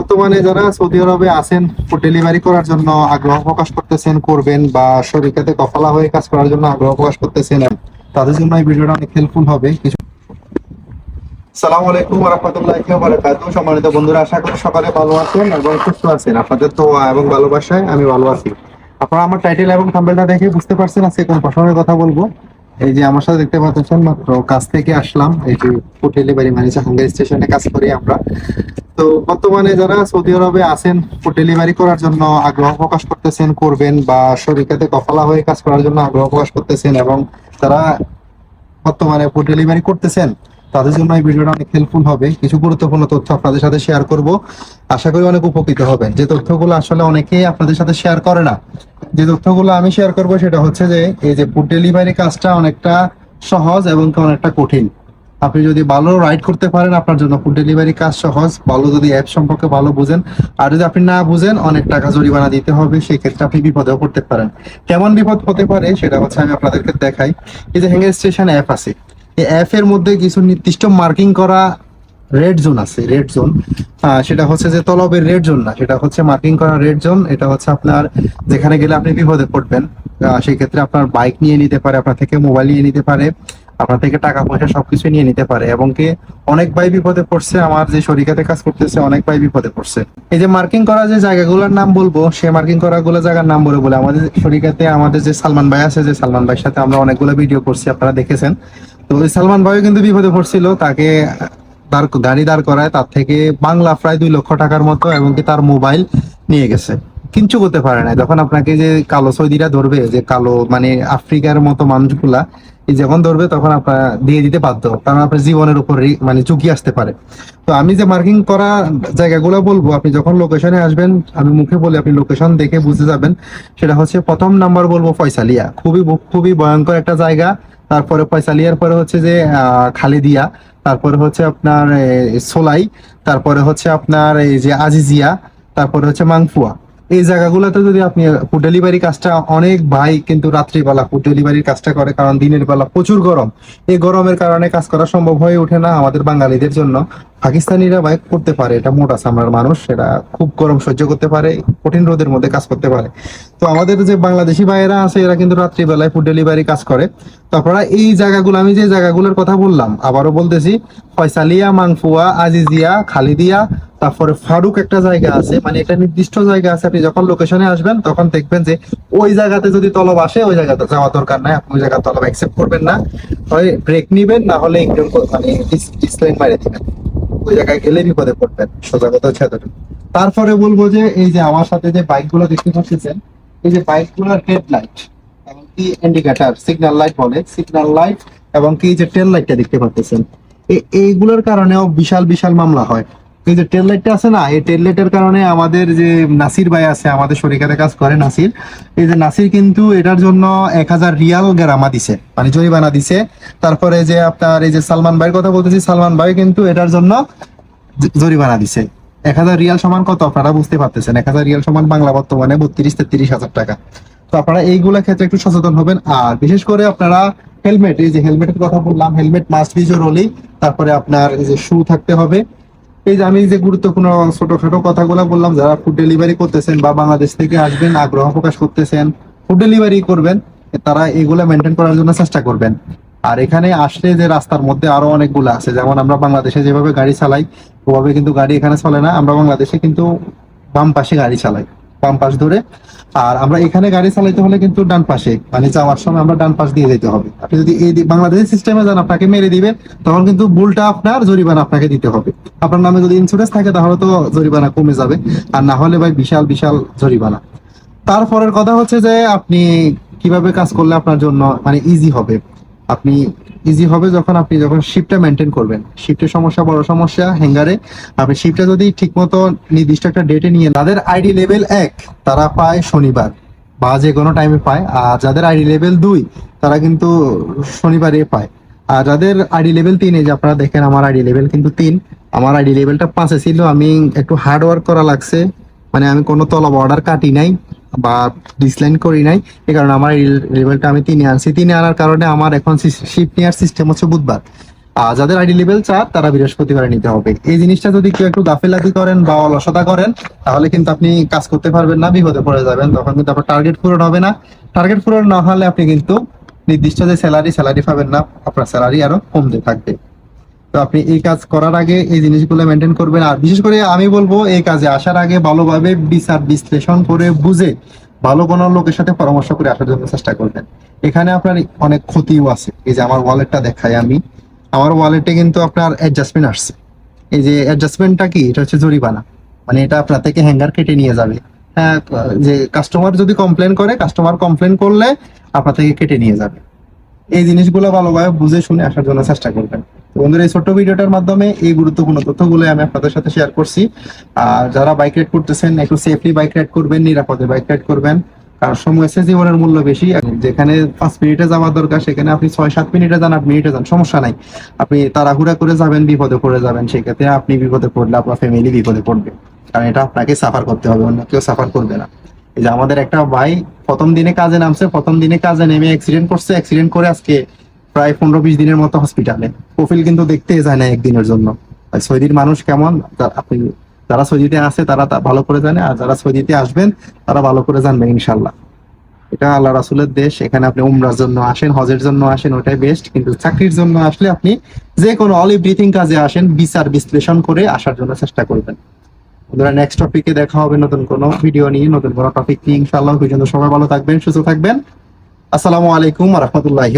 বর্তমানে যারা সৌদি আরবে আছেন ডেলিভারি করার জন্য আগ্রহ প্রকাশ করতেছেন, করবেন বা শরীরকাতে কফলা হয়ে কাজ করার জন্য আগ্রহ প্রকাশ করতেছেন, তাদের জন্য এই ভিডিওটা অনেক হেল্পফুল হবে। কিছু সালাম আলাইকুম রহমতুল্লাহি সম্মানিত বন্ধুরা, আশা করি সকালে ভালো আছেন এবং সুস্থ আছেন। আপনাদের তো এবং ভালোবাসায় আমি ভালো আছি। আপনারা আমার টাইটেল এবং থাম্বনেলটা দেখে বুঝতে পারছেন আজকে কোন প্রসঙ্গে কথা বলব। এই যে আমার সাথে দেখতে পাচ্ছেন মাত্র কাজ থেকে আসলাম। এই যে ফুড বাড়ি মানে হাঙ্গার স্টেশনে কাজ করি আমরা। তো বর্তমানে যারা সৌদি আরবে আছেন ফুড ডেলিভারি করার জন্য আগ্রহ প্রকাশ করতেছেন, করবেন বা শরীরকাতে কফলা হয়ে কাজ করার জন্য আগ্রহ প্রকাশ করতেছেন এবং তারা বর্তমানে ফুড ডেলিভারি করতেছেন তাদের জন্য এই ভিডিওটা অনেক হেল্পফুল হবে। কিছু গুরুত্বপূর্ণ তথ্য আপনাদের সাথে শেয়ার করব। আশা করি অনেক উপকৃত হবেন। যে তথ্যগুলো আসলে অনেকেই আপনাদের সাথে শেয়ার করে না, যে তথ্যগুলো আমি শেয়ার করব সেটা হচ্ছে যে, এই যে ফুড ডেলিভারি কাজটা অনেকটা সহজ এবং অনেকটা কঠিন। আপনি যদি ভালো রাইড করতে পারেন, আপনার জন্য ফুড ডেলিভারি কাজ সহজ। ভালো যদি অ্যাপ সম্পর্কে ভালো বুঝেন। আর যদি আপনি না বুঝেন, অনেক টাকা জরিমানা দিতে হবে সেই ক্ষেত্রে আপনি বিপদেও পড়তে পারেন। কেমন বিপদ হতে পারে, সেটা হচ্ছে আমি আপনাদেরকে দেখাই। এই যে হ্যাঙ্গার স্টেশন অ্যাপ আছে। অ্যাপ এর মধ্যে কিছু নির্দিষ্ট মার্কিং করা রেড জোন আছে রেড জোন সেটা হচ্ছে যে তলবের রেড জোন না, সেটা হচ্ছে মার্কিং করা রেড জোন এটা হচ্ছে আপনার যেখানে গেলে আপনি বিপদে পড়বেন। সেই ক্ষেত্রে আপনার বাইক নিয়ে নিতে পারে, আপনার থেকে মোবাইল নিয়ে নিতে পারে, আপনার থেকে টাকা পয়সা সবকিছু নিয়ে নিতে পারে। এবং কি অনেক ভাই বিপদে পড়ছে, আমার যে শরিকাতে কাজ করতেছে, অনেক ভাই বিপদে পড়ছে। এই যে মার্কিং করা যে জায়গাগুলোর নাম বলব সে মার্কিং করা গুলো জায়গার নাম বলে বলে। আমাদের শরিকাতে আমাদের যে সালমান ভাই আছে, যে সালমান ভাইয়ের সাথে আমরা অনেকগুলো ভিডিও করছি, আপনারা দেখেছেন। সালমান ভাইও কিন্তু বিপদে পড়ছিল, তাকে দাঁড় গাড়ি দাঁড় করায় তার থেকে বাংলা প্রায় দুই লক্ষ টাকার মতো এবং কি তার মোবাইল নিয়ে গেছে। কিচ্ছু করতে পারে না যখন আপনাকে যে কালো সৌদিরা ধরবে, যে কালো মানে আফ্রিকার মতো মানুষগুলা যখন ধরবে তখন আপনার দিয়ে দিতে বাধ্য, কারণ আপনার জীবনের উপর মানে ঝুঁকি আসতে পারে। তো আমি যে মার্কিং করা জায়গাগুলো বলব, আপনি যখন লোকেশনে আসবেন, আমি মুখে বলি আপনি লোকেশন দেখে বুঝে যাবেন। সেটা হচ্ছে প্রথম নাম্বার বলব ফয়সালিয়া। খুবই খুবই ভয়ঙ্কর একটা জায়গা। তারপরে ফয়সালিয়ার পরে হচ্ছে যে খালেদিয়া। তারপরে হচ্ছে আপনার সোলাই। তারপরে হচ্ছে আপনার, এই যে আজিজিয়া। তারপরে হচ্ছে মাংফুয়া। এই জায়গাগুলোতে যদি আপনি ফুড ডেলিভারি কাজটা অনেক ভাই কিন্তু রাত্রিবেলা ফুড ডেলিভারির কাজটা করে, কারণ দিনের বেলা প্রচুর গরম। এই গরমের কারণে কাজ করা সম্ভব হয়ে ওঠে না আমাদের বাঙালিদের জন্য। পাকিস্তানিরা বাইক করতে পারে, এটা মোটা চামড়ার মানুষ, সেটা খুব গরম সহ্য করতে পারে, কঠিন রোদের মধ্যে কাজ করতে পারে। তো আমাদের যে বাংলাদেশি ভাইয়েরা আছে, এরা কিন্তু রাত্রিবেলায় ফুড ডেলিভারি কাজ করে। তো আপনারা এই জায়গাগুলো, আমি যে জায়গাগুলোর কথা বললাম, আবারও বলতেছি, ফয়সালিয়া, মাংফুয়া, আজিজিয়া, খালিদিয়া, তারপরে ফারুক একটা জায়গা আছে মানে একটা নির্দিষ্ট জায়গা আছে, আপনি যখন লোকেশনে আসবেন, তখন দেখবেন যে ওই জায়গাতে যদি তলব আসে, ওই জায়গাতে যাওয়া দরকার নাই, আপনি ওই জায়গা তলব অ্যাকসেপ্ট করবেন না। হয় ব্রেক নিবেন, না হলে মানে মারে দিবেন। ওই জায়গায় গেলে বিপদে পড়বেন। হচ্ছে তারপরে বলব যে, এই যে আমার সাথে যে বাইকগুলো দেখতে পাচ্ছেন এই যে বাইকগুলোর হেড লাইট এবং কি ইন্ডিকেটার সিগন্যাল লাইট বলে সিগন্যাল লাইট এবং কি যে টেল লাইটটা দেখতে পাচ্ছেন। এই- এইগুলোর কারণেও বিশাল বিশাল মামলা হয়। এই যে টেল আছে না, এই টেল কারণে আমাদের যে নাসির ভাই আছে, আমাদের শরীরে কাজ করে নাসির। এই যে নাসির কিন্তু এটার জন্য এক হাজার রিয়াল গেরামা দিছে মানে জরিমানা দিছে। তারপরে যে আপনার এই যে সালমান ভাইয়ের কথা বলতেছি, সালমান ভাই কিন্তু এটার জন্য জরিমানা দিছে। এক হাজার রিয়াল সমান কত? আপনারা বুঝতে পারতেছেন। এক হাজার রিয়াল সমান বাংলা বর্তমানে বত্রিশ তেত্রিশ হাজার টাকা। তো আপনারা এইগুলা ক্ষেত্রে একটু সচেতন হবেন। আর বিশেষ করে আপনারা হেলমেট, এই যে হেলমেটের কথা বললাম, হেলমেট মাস্ট বি জরুরি। তারপরে আপনার এই যে শু থাকতে হবে। এই যে আমি যে গুরুত্বপূর্ণ ছোটখাটো কথাগুলো বললাম, যারা ফুড ডেলিভারি করতেছেন বা বাংলাদেশ থেকে আসবেন, আগ্রহ প্রকাশ করতেছেন ফুড ডেলিভারি করবেন, তারা এগুলা মেনটেন করার জন্য চেষ্টা করবেন। আর এখানে আসলে যে রাস্তার মধ্যে আরও অনেকগুলো আছে, যেমন আমরা বাংলাদেশে যেভাবে গাড়ি চালাই, ওভাবে কিন্তু গাড়ি এখানে চলে না, আমরা বাংলাদেশে কিন্তু বাম পাশে গাড়ি চালাই। বাম পাশ ধরে আর আমরা এখানে গাড়ি চালাইতে হলে কিন্তু ডান পাশে মানে যাওয়ার সময় আমরা ডান পাশ দিয়ে যেতে হবে। আপনি যদি এই বাংলাদেশের সিস্টেমে যান, আপনাকে মেরে দিবে, তখন কিন্তু ভুলটা আপনার জরিমানা আপনাকে দিতে হবে। আপনার নামে যদি ইন্স্যুরেন্স থাকে, তাহলে তো জরিমানা কমে যাবে। আর না হলে ভাই বিশাল বিশাল জরিমানা। তারপরের কথা হচ্ছে যে, আপনি কীভাবে কাজ করলে আপনার জন্য মানে ইজি হবে। আপনি ইজি হবে যখন আপনি যখন শিপটা মেনটেন করবেন। শিফটের সমস্যা বড় সমস্যা হ্যাঙ্গারে আপনি শিফটটা যদি ঠিকমতো নির্দিষ্ট একটা ডেটে নিয়ে তাদের আইডি লেভেল এক, তারা পায় শনিবার। বা যে কোনো টাইমে পায়। আর যাদের আইডি লেভেল দুই, তারা কিন্তু শনিবারে পায়। আর যাদের আইডি লেভেল তিন, এই যে আপনারা দেখেন আমার আইডি লেভেল কিন্তু তিন। আমার আইডি লেভেলটা পাঁচে ছিল। আমি একটু হার্ড ওয়ার্ক করা লাগছে। মানে আমি কোনো তলব অর্ডার কাটি নাই। বা ডিসলাইন করি নাই এই কারণে আমার লেভেলটা আমি তিনে আনছি। তিনে আনার কারণে আমার এখন শিফট নেওয়ার সিস্টেম হচ্ছে বুধবার। আর যাদের আইডি লেভেল চার, তারা বৃহস্পতিবারে নিতে হবে। এই জিনিসটা যদি কেউ একটু গাফিলাতি করেন বা অলসতা করেন, তাহলে কিন্তু আপনি কাজ করতে পারবেন না, বিপদে পড়ে যাবেন। তখন কিন্তু আপনার টার্গেট পূরণ হবে না। টার্গেট পূরণ না হলে আপনি কিন্তু নির্দিষ্ট যে স্যালারি স্যালারি পাবেন না, আপনার স্যালারি আরও কমতে থাকবে। তো আপনি এই কাজ করার আগে এই জিনিসগুলো মেনটেন করবেন। আর বিশেষ করে আমি বলব, এই কাজে আসার আগে ভালোভাবে বিচার বিশ্লেষণ করে বুঝে ভালো কোনো লোকের সাথে পরামর্শ করে আসার জন্য চেষ্টা করবেন। এখানে আপনার অনেক ক্ষতিও আছে। এই যে আমার ওয়ালেটটা দেখাই আমি। আমার ওয়ালেটে কিন্তু আপনার অ্যাডজাস্টমেন্ট আসছে। এই যে অ্যাডজাস্টমেন্টটা কি? এটা হচ্ছে জরিমানা। মানে এটা আপনার থেকে হ্যাঙ্গার কেটে নিয়ে যাবে। হ্যাঁ যে কাস্টমার যদি কমপ্লেন করে কাস্টমার কমপ্লেন করলে আপনার থেকে কেটে নিয়ে যাবে। এই জিনিসগুলো ভালোভাবে বুঝে শুনে আসার জন্য চেষ্টা করবেন। বন্ধুরা, এই ছোট্ট ভিডিওটার মাধ্যমে এই গুরুত্বপূর্ণ তথ্যগুলো আমি আপনাদের সাথে শেয়ার করছি। আর যারা বাইক রাইড করতেছেন, একটু সেফলি বাইক রাইড করবেন, নিরাপদে বাইক রাইড করবেন। কারণ সময় এসে জীবনের মূল্য বেশি। যেখানে পাঁচ মিনিটে যাওয়ার দরকার, সেখানে আপনি ছয় সাত মিনিটে যান, আট মিনিটে যান, সমস্যা নাই। আপনি তাড়াহুড়া করে যাবেন, বিপদে পড়ে যাবেন, সেক্ষেত্রে আপনি বিপদে পড়লে আপনার ফ্যামিলি বিপদে পড়বে। কারণ এটা আপনাকে সাফার করতে হবে, অন্য কেউ সাফার করবে না। এই যে আমাদের একটা ভাই প্রথম দিনে কাজে নামছে, প্রথম দিনে কাজে নেমে অ্যাক্সিডেন্ট করছে অ্যাক্সিডেন্ট করে আজকে প্রায় পনেরো বিশ দিনের মতো হসপিটালে প্রোফিল কিন্তু দেখতে যায় না একদিনের জন্য। সৌদির মানুষ কেমন? আপনি, যারা সৌদিতে আছে তারা ভালো করে জানে, আর যারা সৌদিতে আসবেন তারা ভালো করে জানবেন ইনশাল্লাহ এটা আল্লাহ রাসুলের দেশ, এখানে আপনি উমরার জন্য আসেন, হজের জন্য আসেন, ওটাই বেস্ট কিন্তু চাকরির জন্য আসলে আপনি যে কোনো অল এভরিথিং কাজে আসেন, বিচার, বিশ্লেষণ করে আসার জন্য চেষ্টা করবেন। বন্ধুরা নেক্সট টপিকে দেখা হবে নতুন কোনো ভিডিও নিয়ে, নতুন কোনো টপিক নিয়ে, ইনশাআল্লাহ। পর্যন্ত সবাই ভালো থাকবেন, সুস্থ থাকবেন। আসসালামু আলাইকুম রহমতুল্লাহি